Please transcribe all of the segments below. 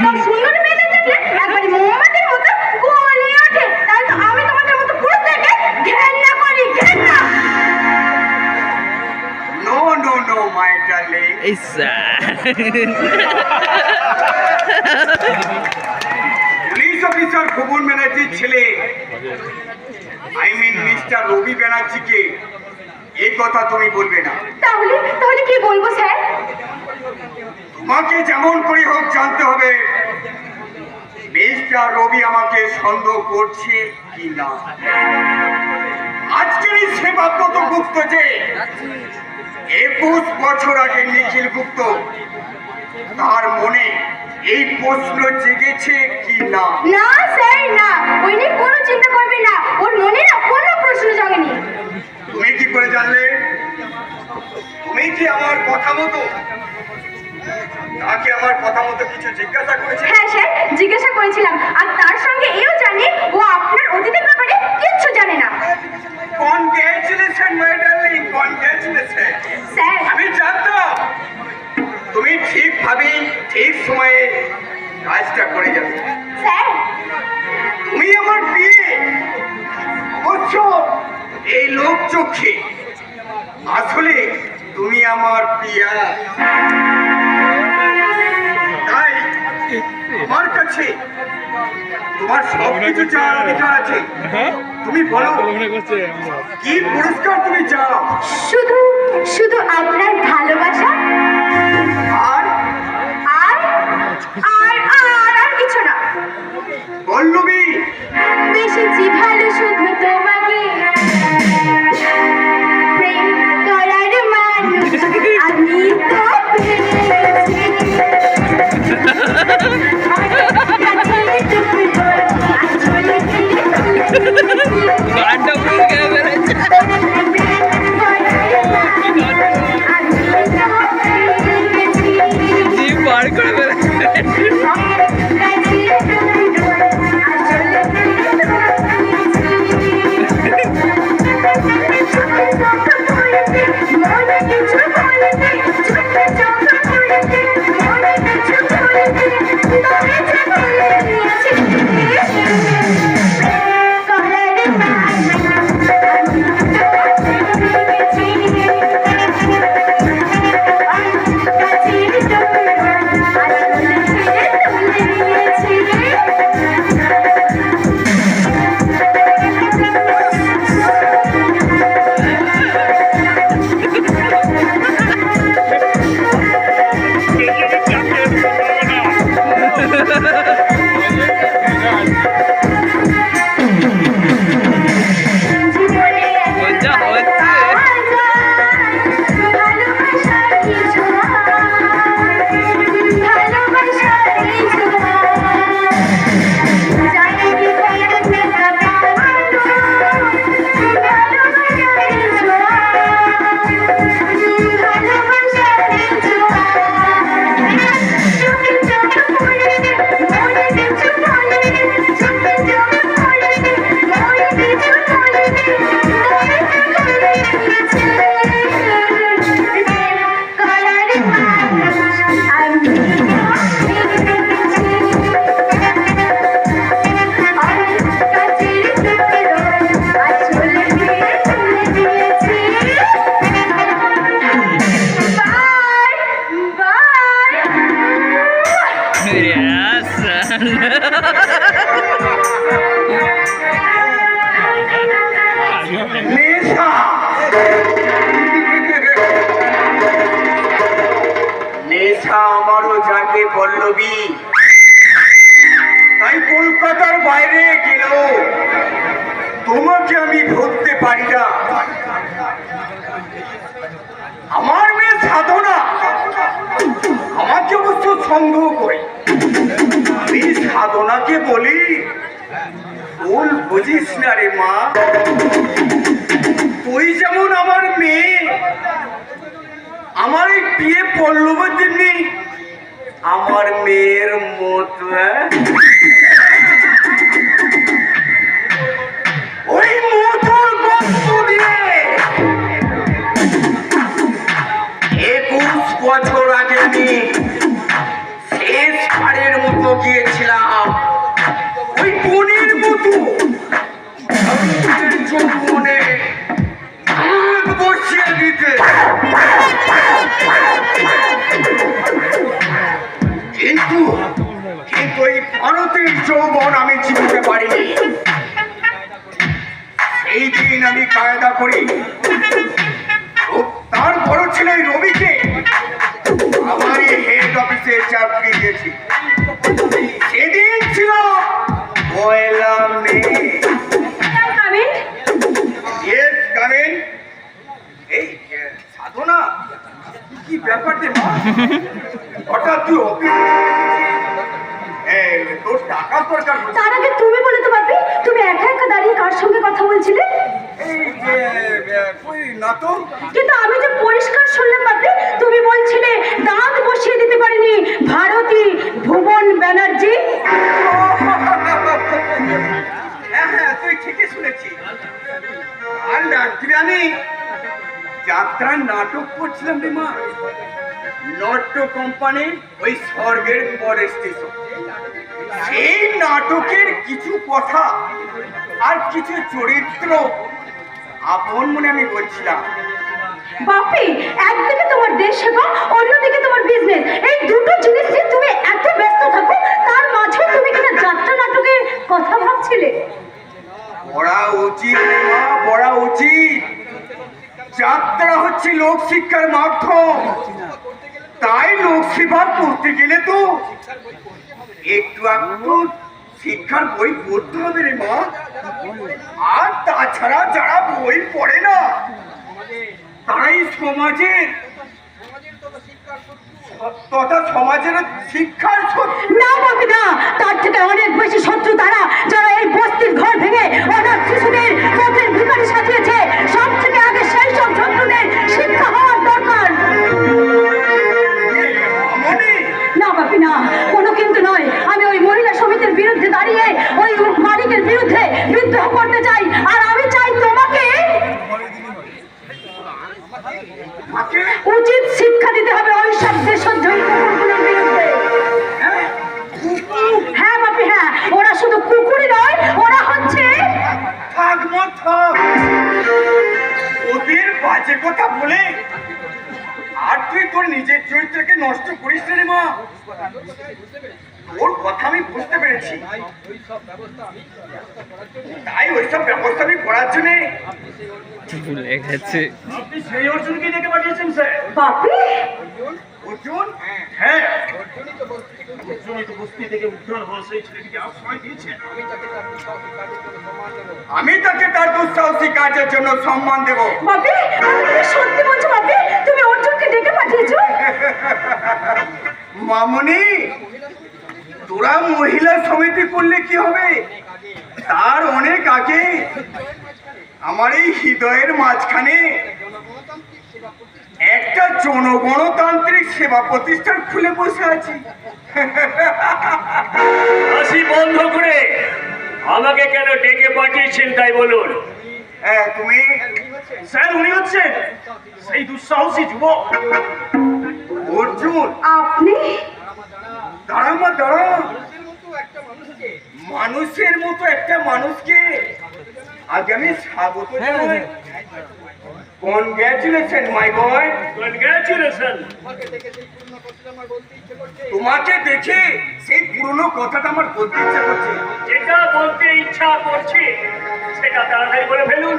তার সুন্দরী মেয়েদের দেখলে একবারে মোমবাতির মতো গলে ওঠে। তাই তো আমি তোমাদের মতো পুরুষদেরকে ঘেন্না করি ঘেন্না। No no no my darling এই স্যার পুলিশ অফিসার ভুবন ব্যানার্জির ছেলে আই মিন মিস্টার রবি ব্যানার্জিকে এই কথা তুমি বলবে না। তাহলে তাহলে কি বলব স্যার? তোমাকে যেমন করে হোক জানতে হবে। মিস্টার রবি আমাকে সন্দেহ করছে কি না? আজকের এই সেবাব্রত গুপ্ত যে একুশ বছর আগে নিখিল গুপ্ত তার মনে এই প্রশ্ন জেগেছে কি না? না স্যার না। ওই নিয়ে কোনো চিন্তা করবে না। ওর মনে না কোনো প্রশ্ন জাগেনি। তুমি কি করে জানলে? তুমি কি আমার কথা মতো তাকে আমার কথা মতো কিছু জিজ্ঞাসা করেছে হ্যাঁ স্যার জিজ্ঞাসা করেছিলাম। আর তার সঙ্গে এও জানি ও আপনার অতীতের ব্যাপারে কিচ্ছু জানে না। Congratulation my darling? Congratulation sir? আমি জানতাম। তুমি ঠিকভাবে ঠিক সময়ে কাজটা করে যাবে স্যার। তুমি আমার বিয়ে। অবশ্য এই লোক চোখে আসলে তুমি আমার পিয়া আমার কাছে তোমার সব কিছু চাওয়ার অধিকার আছে। তুমি বলো কি পুরস্কার তুমি চাও? শুধু শুধু আপনার ভালোবাসা? আর? আর? আর আর আর কিছু না। পল্লবী বেশি ভালো শুধু তোমাকে। তাই কলকাতার বাইরে গেলেও তোমাকে আমি ধরতে পারি না। আমার মেয়ে সাধনা। আমাকে অবশ্য সন্দেহ করে, আমি সাধনাকে বলি, ভুল বুঝিস না রে মা। তুই যেমন আমার মেয়ে আমার এই বিয়ে পড়ল জন্য আমার মেয়ের মতো হ্যাঁ? এই ভারতের যৌবন আমি চিনতে পারিনি। এই দিন আমি কায়দা করি। ও তার বড় ছেলে রবিকে আমার হেড অফিসে চাকরি দিয়েছি। সেদিন ছিল পয়লা মে ইয়েস এই, সাধনা, কি ব্যাপার রে মা? হঠাৎ তুই তোর আগে তুমি বলে তো বাপি তুমি একা একা দাঁড়িয়ে কার সঙ্গে কথা বলছিলে? কিন্তু আমি যে পরিষ্কার শুনলাম বাপি তুমি বলছিলে দাঁত বসিয়ে দিতে পারিনি ভারতী ভুবন ব্যানার্জি। হ্যাঁ হ্যাঁ তুই ঠিকই শুনেছিস। আর রাত্রে আমি যাত্রার নাটক করছিলাম রে মা। নট্য কোম্পানির ওই স্বর্গের পরের স্টেশন। সেই নাটকের কিছু কথা আর কিছু চরিত্র আপন মনে আমি বলছিলাম। বাপি একদিকে তোমার দেশ সেবা অন্যদিকে তোমার বিজনেস এই দুটো জিনিস নিয়ে তুমি এত ব্যস্ত থাকো তার মাঝে তুমি কিনা যাত্রা নাটকের কথা ভাবছিলে? পড়া উচিত পড়া উচিত। যাত্রা হচ্ছে লোক শিক্ষার মাধ্যম। তাই লোক সেবা করতে গেলে তো একটু একটু শিক্ষার বই পড়তে হবে রে মা। আর তাছাড়া যারা বই পড়ে না, তারাই সমাজের তথা সমাজের শিক্ষার শত্রু তারা, যারা এই বস্তির ঘর ভেঙে অনাথ শিশুদের বাজে কথা বলে। আর তুই তোর নিজের চরিত্রকে নষ্ট করিস রে মা। ওর কথা আমি বুঝতে পেরেছি। তাই ওইসব ব্যবস্থা আমি করার জন্যে ভুলে গেছে। আপনি সেই অর্জুনকে ডেকে পাঠিয়েছেন স্যার। বাপি অর্জুন? হ্যাঁ। অর্জুনই তো বস্তি থেকে উদ্ধার হওয়া সেই ছেলেটিকে আশ্রয় দিয়েছেন আমি তাকে তার দুঃসাহসী কাজের জন্য সম্মান দেবো। বাপি সত্যি বলছো বাপি তুমি অর্জুনকে ডেকে পাঠিয়েছো? মামনি! তোরা মহিলা সমিতি করলে কি হবে? তার অনেক আগে আমার এই হৃদয়ের মাঝখানে একটা জনগণতান্ত্রিক সেবা প্রতিষ্ঠান খুলে বসে আছি। হাসি বন্ধ করে আমাকে কেন ডেকে পাঠিয়েছেন তাই বলুন? হ্যাঁ, তুমি? স্যার উনি হচ্ছেন সেই দুঃসাহসী যুবক। অর্জুন। আপনি? দাঁড়া মা দাঁড়া মানুষের মতো একটা মানুষকে। আগে আমি স্বাগত জানাই। কনগ্রাচুলেশন মাই বয় কনগ্রাচুলেশন তোমাকে দেখে সেই পুরনো কথাটা আমার বলতে ইচ্ছা করছে। যেটা বলতে ইচ্ছা করছে সেটা তাড়াতাড়ি বলে ফেলুন।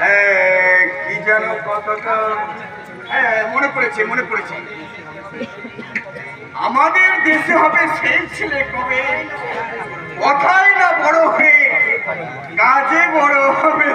হ্যাঁ, কি যেন কথাটা। হ্যাঁ মনে পড়েছে মনে পড়েছে। আমাদের দেশে হবে সেই ছেলে কবে? কথাই না বড় হয়ে কাজে বড় হবে।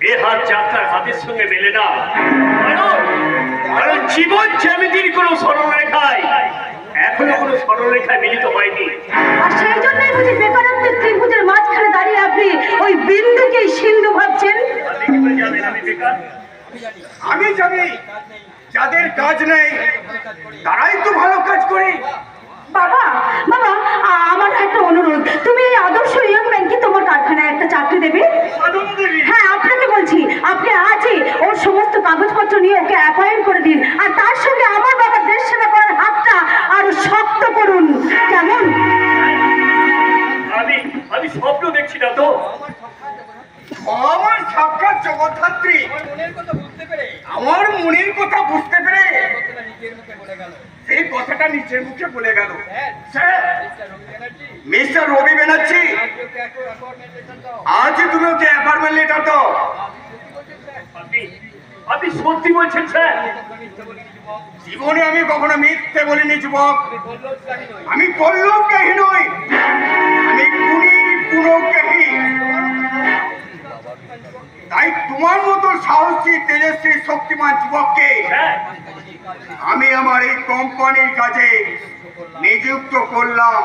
এ হাত যাত্রার হাতের সঙ্গে মেলে না। কারণ জীবন জ্যামিতির কোনো সরলরেখায় এখনও স্বর্ণরেখায় মিলিত হয়নি। আর সেই জন্যই বুঝি বেকারত্বের ত্রিভুজের মাঝখানে দাঁড়িয়ে আপনি ওই বিন্দুকেই সিন্ধু ভাবছেন? আমি জানি যাদের কাজ নেই তারাই তো ভালো কাজ করে। বাবা বাবা আমার একটা অনুরোধ। তুমি এই আদর্শ ইয়ং ম্যানকে তোমার কারখানায় একটা চাকরি দেবে? হ্যাঁ আপনাকে বলছি আপনি আজই ওর সমস্ত কাগজপত্র নিয়ে ওকে অ্যাপয়েন্ট করে দিন। আর তার সঙ্গে আমার বাবার দেশ সেবা করার হাতটা আরও শক্ত করুন। কেমন? আমি আমি স্বপ্ন দেখছি না তো। আমার সাক্ষাৎ জগদ্ধাত্রী। আমার মনের কথা বুঝতে কথাটা নিচের মুখে বলে গেল। Sir mister Rabi Banerjee. আজ তুমি ওকে অ্যাপার্টমেন্ট লেটার দাও। আপনি সত্যি বলছেন স্যার? জীবনে আমি কখনো মিথ্যে বলিনি যুবক। আমি পল্লবগ্রাহী নই। আমি কুনি পুনগ্রাহী তাই তোমার মতো সাহসী তেজস্বী শক্তিমান যুবককে আমি আমার এই কোম্পানির কাজে নিযুক্ত করলাম।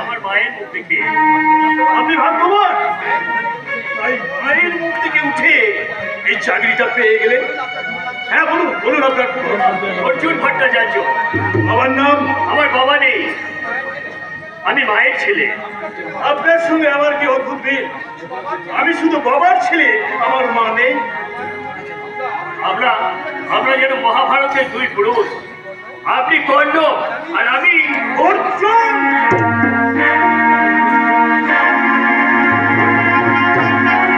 আমার মায়ের মুখ থেকে ভাগ্যবান। মুখ থেকে উঠে এই চাকরিটা পেয়ে হ্যাঁ বলুন ভট্টাচার্য। আমার নাম, আমার বাবা নেই। আমি মায়ের ছেলে। আপনার সঙ্গে আমার কি অদ্ভুত আমি শুধু বাবার ছেলে, আমার মা নেই। আমরা আমরা যেন মহাভারতের দুই পুরুষ। আপনি কর্ণ আর আমি অর্জুন।